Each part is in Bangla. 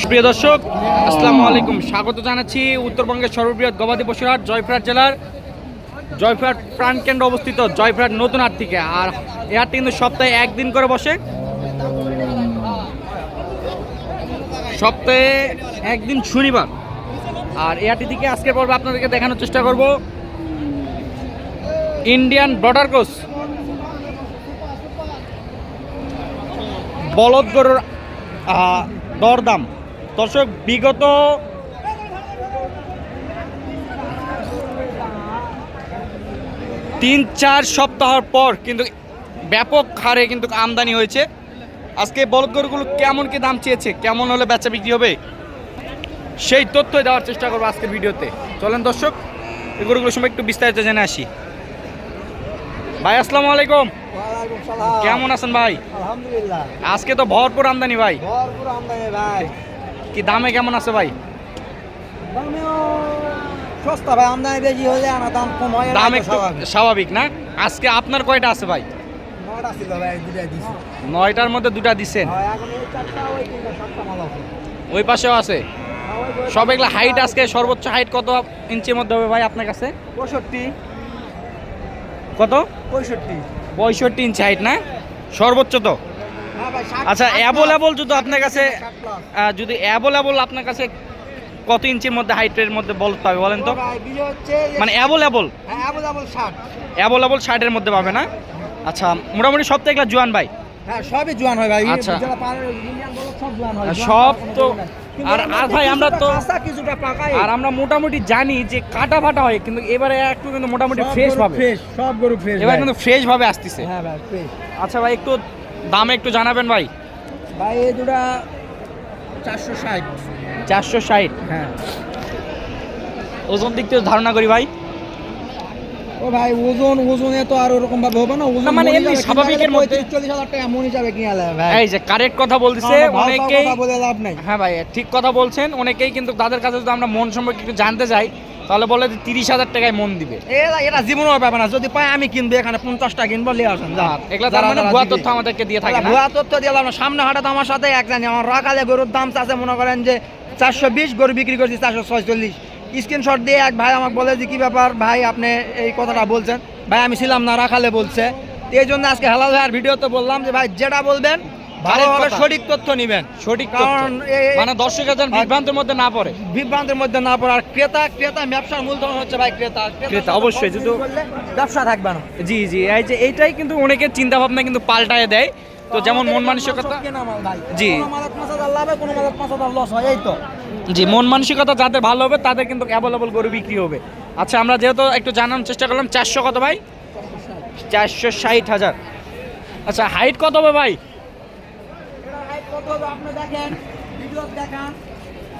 প্রিয় দর্শক, আসসালামু আলাইকুম। স্বাগত জানাচ্ছি উত্তরবঙ্গের সর্ববৃহৎ গবাদি পশুর হাট জয়ফ্রাট জেলার। জয়ফ্রাট প্রাণকেন্দ্র অবস্থিত জয়ফ্রাট নতুন হাট থেকে আর এই হাটটি কিন্তু সপ্তাহে একদিন করে বসে। সপ্তাহে একদিন শনিবার। আর এই হাটটি থেকে আজকের পর্বে আপনাদেরকে দেখানোর চেষ্টা করব। ইন্ডিয়ান ব্রডার ক্রস বলদ গরুর দরদাম। দর্শক বিগত তিন চার সপ্তাহর পর কিন্তু ব্যাপক হারে কিন্তু আমদানি হয়েছে। আজকে বলদ গরুগুলো কেমন কি দাম চেয়েছে কেমন হলে বেচা বিক্রি হবে সেই তথ্য দেওয়ার চেষ্টা করব আজকের ভিডিওতে। চলেন দর্শক এই গরুগুলোর সময় একটু বিস্তারিত জেনে আসি। ভাই আসসালামু আলাইকুম। কেমন আছেন ভাই? আলহামদুলিল্লাহ। আজকে তো ভরপুর আমদানি ভাই। ভরপুর আমদানি ভাই। কি দামে কেমন আছে ভাই? সস্তা ভাই আমদানি বেশি হলে আনা দাম কম হয় দাম একটু স্বাভাবিক। না? আজকে আপনার কয়টা আছে ভাই? নয়টার মধ্যে দুটা দিচ্ছেন হয়, ওই পাশেও আছে? হ্যাঁ, সব এগুলা হাইট আজকে সর্বোচ্চ হাইট কত ইঞ্চির মধ্যে হবে ভাই আপনার কাছে? পঁয়ষট্টি। কত? পঁয়ষট্টি। পঁয়ষট্টি ইঞ্চি হাইট না? সর্বোচ্চ তো? আচ্ছা অ্যাভেলেবল যদি আপনার কাছে যদি অ্যাভেলেবল আপনার কাছে কত ইঞ্চির মধ্যে হাইটের মধ্যে বল পাবে বলেন তো? মানে অ্যাভেলেবল হ্যাঁ। অ্যাভেলেবল ষাটের মধ্যে পাবে না? আচ্ছা মোটামুটি সব থেকে জোয়ান ভাই? হ্যাঁ, সবই জোয়ান হয় ভাই আচ্ছা। ইন্ডিয়ান বলদ সব তো- আর- আর ভাই আমরা তো- কিছুটা পাকাই আর আমরা মোটামুটি জানি যে কাটা ফাটা হয় কিন্তু এবারে একটু কিন্তু মোটামুটি ফ্রেশ সব গরু ফ্রেশ এবার কিন্তু ফ্রেশ ভাবে আসতেছে। হ্যাঁ ভাই ফ্রেশ আচ্ছা ভাই একটু দাম একটু জানাবেন ভাই? ভাই এই দুটা চারশো ষাট। চারশো ষাট? হ্যাঁ। ওজন দিক থেকে ধারণা করি ভাই। ও ভাই ওজন ওজনে তো আর ওরকম ভাবে হবে না। ওজন মানে মন এমনি স্বাভাবিকের মধ্যে- 35 চল্লিশ হাজার টাকা মন হিসাবে কিনা যাবে ভাই। এই যে কারেক্ট কথা বলতেছে অনেকেই কথা বলে লাভ নাই। হ্যাঁ ভাই ঠিক কথা বলছেন। অনেকেই কিন্তু তাদের কাছে যদি আমরা মন সম্পর্কে একটু জানতে চাই তাহলে বলে যে তিরিশ হাজার টাকায় মন দিবে। এরা এটা জীবনও পাবে না। যদি পাই আমি কিনবো এখানে পঞ্চাশটা কিনবো লিয়ে আসেন যা। এগুলা তার মানে ভুয়া তথ্য আমাদেরকে দিয়ে থাকে ভুয়া তথ্য না। সামনে হাটাতে আমার সাথে এক জানি আমার রাখালে গরুর দাম চাষে মনে করেন যে চারশো বিশ গরু বিক্রি করছি চারশো ছয়চল্লিশ। স্ক্রিনশট দিয়ে এক ভাই আমাকে বলে যে কি ব্যাপার ভাই আপনি এই কথাটা বলছেন? ভাই আমি ছিলাম না রাখালে বলছে। এই জন্য আজকে হালাল ভাইয়ের ভিডিওতে বললাম যে ভাই যেটা বলবেন ভালোভাবে। সঠিক তথ্য নিবেন সঠিক কারণ মানে দর্শকের যেন বিভ্রান্তের মধ্যে না পড়ে। বিভ্রান্তের মধ্যে না পড়ার ক্রেতা ক্রেতা ব্যবসার মূলধন হচ্ছে ভাই ক্রেতা। ক্রেতা, অবশ্যই, যদি ব্যবসা থাকবে না। জি জি এই যে এইটাই কিন্তু অনেকের চিন্তা ভাবনা কিন্তু পাল্টায় দেয়। তো যেমন মন মানসিকতা জি। জি মন মানসিকতা যাদের ভালো হবে তাদের কিন্তু অ্যাভেলেবল গরু বিক্রি হবে। আচ্ছা আমরা যেহেতু একটু জানার চেষ্টা করলাম চারশো কত ভাই? চারশো ষাট হাজার। আচ্ছা হাইট কত হবে ভাই এটা height কত হবে আপনি দেখেন ভিডিও দেখান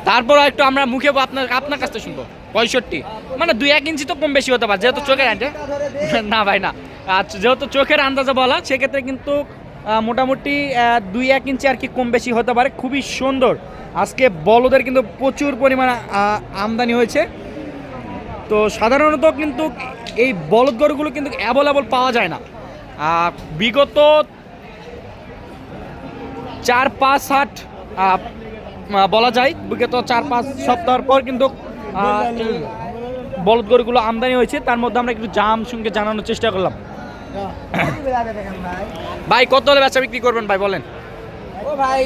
তারপর একটু আমরা মুখে আপনার আপনার কাছ থেকে শুনব পঁয়ষট্টি। মানে দুই এক ইঞ্চি তো কম বেশি হতে পারে যেহেতু চোখের আন্ডে। না ভাই না। আচ্ছা যেহেতু চোখের আন্দাজে বলা সেক্ষেত্রে কিন্তু মোটামুটি দুই এক ইঞ্চি আর কি কম বেশি হতে পারে। খুবই সুন্দর। আজকে বলদের কিন্তু প্রচুর পরিমাণে আমদানি হয়েছে। তো সাধারণত কিন্তু এই বলদ গরুগুলো কিন্তু অ্যাভেলেবল পাওয়া যায় না। বিগত চার পাঁচ আহ, বলা যায়। বিগত চার পাঁচ সপ্তাহের পর কিন্তু বলদ গরুগুলো আমদানি হয়েছে। তার মধ্যে আমরা একটু জাম সঙ্গে জানানোর চেষ্টা করলাম। ভাই কত হলে বেচা বিক্রি করবেন ভাই বলেন। ও ভাই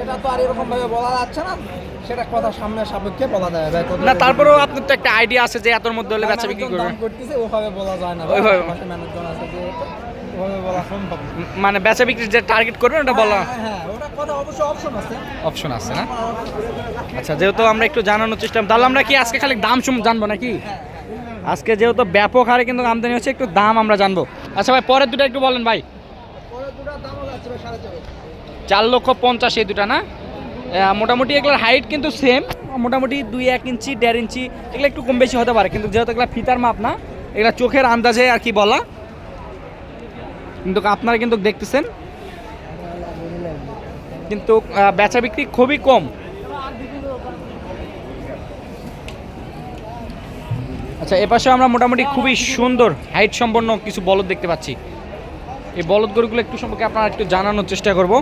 এটা তো আর এরকম ভাবে বলা যাচ্ছে না। সেটা কথা সামনে সাপেক্ষে বলা যায় ভাই না তারপরেও আপনার তো একটা আইডিয়া আছে যে এতর মধ্যে হলে বেচা বিক্রি করবেন। করতেছে ওভাবে বলা যায় না ওইভাবে। মানুষজন আছে মানে বেচা বিক্রির যে টার্গেট করবেন ওটা বলা হ্যাঁ, হ্যাঁ, অবশ্যই অপশন আছে। অপশন আছে না? আচ্ছা যেহেতু আমরা একটু জানানোর চেষ্টা তাহলে আমরা কি আজকে খালি দাম সম জানব নাকি? আজকে যেহেতু ব্যাপক হারে কিন্তু আমদানি হচ্ছে একটু দাম আমরা জানব। আচ্ছা ভাই পরের দুটো একটু বলেন ভাই। চার লক্ষ পঞ্চাশ এই দুটা না? মোটামুটি এগুলোর হাইট কিন্তু সেম মোটামুটি দুই এক ইঞ্চি দেড় ইঞ্চি এগুলো একটু কম বেশি হতে পারে কিন্তু যেহেতু এগুলো ফিতার মাপ না এগুলো চোখের আন্দাজে আর কি বলা। কিন্তু আপনারা কিন্তু দেখতেছেন। কিন্তু বেচা বিক্রি খুবই কম। আচ্ছা এপাশে আমরা মোটামুটি খুবই সুন্দর হাইট সম্পন্ন কিছু বলদ দেখতে পাচ্ছি। এই বলদ গরুগুলো একটু সম্পর্কে আপনারা একটু জানানোর চেষ্টা করব।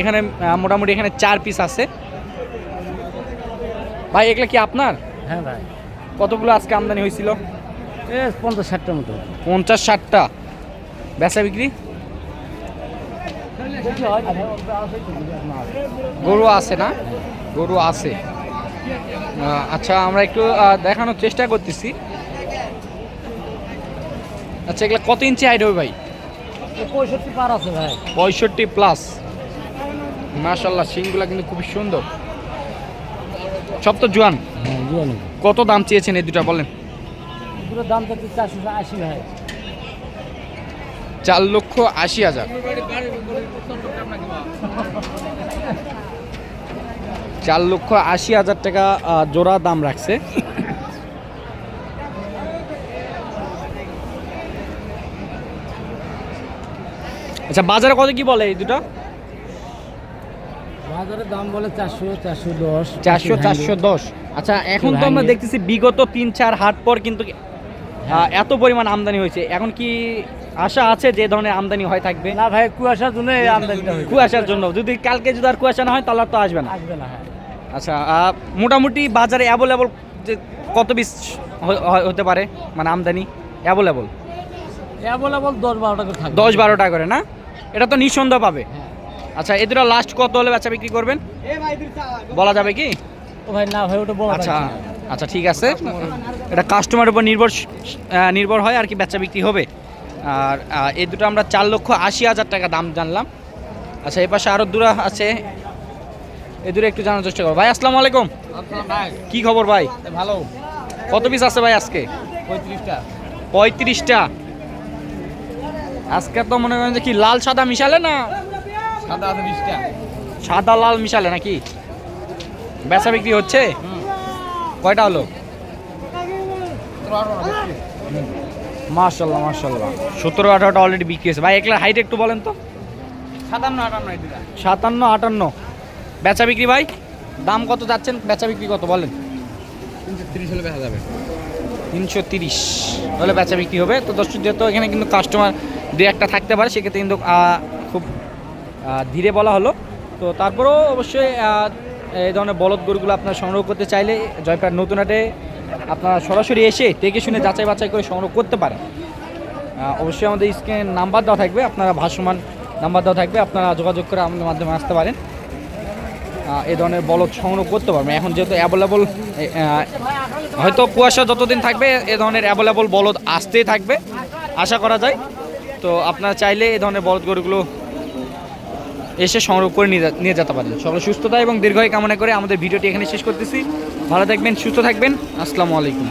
এখানে মোটামুটি এখানে চার পিস আছে। ভাই এগুলো কি আপনার? হ্যাঁ ভাই। কতগুলো আজকে আমদানি হয়েছিল? পঞ্চাশ ষাটটার মতো। পঞ্চাশ ষাটটা। বেচা বিক্রি? গরু আছে না? গরু আছে। আচ্ছা আমরা একটু দেখানোর চেষ্টা করতেছি। আচ্ছা এগুলো কত ইঞ্চি হাইট হবে ভাই? পঁয়ষট্টি পার আছে ভাই। পঁয়ষট্টি প্লাস মাশাল্লাহ সিংগুলা কিন্তু খুবই সুন্দর। সব তো জোয়ান? হ্যাঁ কত দাম চেয়েছেন এই দুটা বলেন? দুটো দাম তো চারশো আশি ভাই। চার লক্ষ আশি হাজার। চার লক্ষ আশি হাজার টাকা জোড়া দাম রাখছে। আচ্ছা বাজারে কত কি বলে এই দুটো? বাজারের দাম বলে চারশো চারশো দশ। চারশো চারশো দশ। আচ্ছা এখন তো আমরা। দেখতেছি বিগত তিন চার হাট পর কিন্তু এত পরিমাণ আমদানি হয়েছে। এখন কি আশা আছে যে ধরনের আমদানি হয় থাকবে? না ভাই কুয়াশার জন্য হয়েছে। কুয়াশার জন্য। যদি কালকে যদি আর কুয়াশা না হয় তাহলে তো আসবে না। আসবে না হ্যাঁ। আচ্ছা মোটামুটি বাজারে অ্যাভেলেবল যে কত পিস হতে পারে? মানে আমদানি অ্যাভেলেবল অ্যাভেলেবল দশ বারোটা করে থাকবে। দশ বারোটা করে না? এটা তো নিঃসন্দেহ পাবে। হ্যাঁ। আচ্ছা এদের লাস্ট কত হলে বেচা বিক্রি করবেন? বলা যাবে কি? ও ভাই না ভাই ওটা বলা আচ্ছা। আচ্ছা ঠিক আছে। এটা কাস্টমারের উপর নির্ভর নির্ভর হয় আর কি বেচা বিক্রি হবে। আর এই দুটো আমরা চার লক্ষ আশি হাজার টাকা দাম জানলাম। আচ্ছা এই পাশে আরও দূরে আছে। এই দূরে একটু জানার চেষ্টা করো। ভাই আসসালামু আলাইকুম। কি খবর ভাই? ভালো। কত পিস আছে ভাই আজকে? পঁয়ত্রিশটা। পঁয়ত্রিশটা। আজকে তো মনে করেন যে কি লাল সাদা মিশালে না? সাদা সাদা লাল মিশালে নাকি? বেচা বিক্রি হচ্ছে? কয়টা হলো? মার্শাল্লাহ মার্শাল্লাহ সতেরো আঠারোটা অলরেডি বিক্রি হয়েছে। ভাই একলা হাইট একটু বলেন তো। সাতান্ন আটান্ন সাতান্ন আটান্ন। বেচা বিক্রি ভাই? দাম কত যাচ্ছেন? বেচা বিক্রি কত বলেন? তিনশো তিরিশ হলে দেখা যাবে। তিনশো তিরিশ। হলে বেচা বিক্রি হবে। তো দর্শক যেহেতু এখানে কিন্তু কাস্টমার দু একটা থাকতে পারে সেক্ষেত্রে কিন্তু খুব ধীরে বলা হলো। তো তারপরেও অবশ্যই এই ধরনের বলদ গরুগুলো আপনারা সংগ্রহ করতে চাইলে জয়পাট নতুন হাটে আপনারা সরাসরি এসে দেখে শুনে যাচাই বাছাই করে সংগ্রহ করতে পারেন। অবশ্যই আমাদের স্ক্রিনে নাম্বার দেওয়া থাকবে, আপনারা ভাসমান নাম্বার দেওয়া থাকবে, আপনারা যোগাযোগ করে আমাদের মাধ্যমে আসতে পারেন। এই ধরনের বলদ সংগ্রহ করতে পারবেন। এখন যেহেতু অ্যাভেলেবল হয়তো কুয়াশা যতদিন থাকবে, এ ধরনের অ্যাভেলেবল বলদ আসতেই থাকবে, আশা করা যায়। তো আপনারা চাইলে এ ধরনের বলদ গরুগুলো এসে সংগ্রহ করে নিয়ে যেতে পারেন। সকলে সুস্থতা এবং দীর্ঘায়ু কামনা করে আমাদের ভিডিওটি এখানে শেষ করতেছি। ভালো থাকবেন, সুস্থ থাকবেন। আসসালামু আলাইকুম।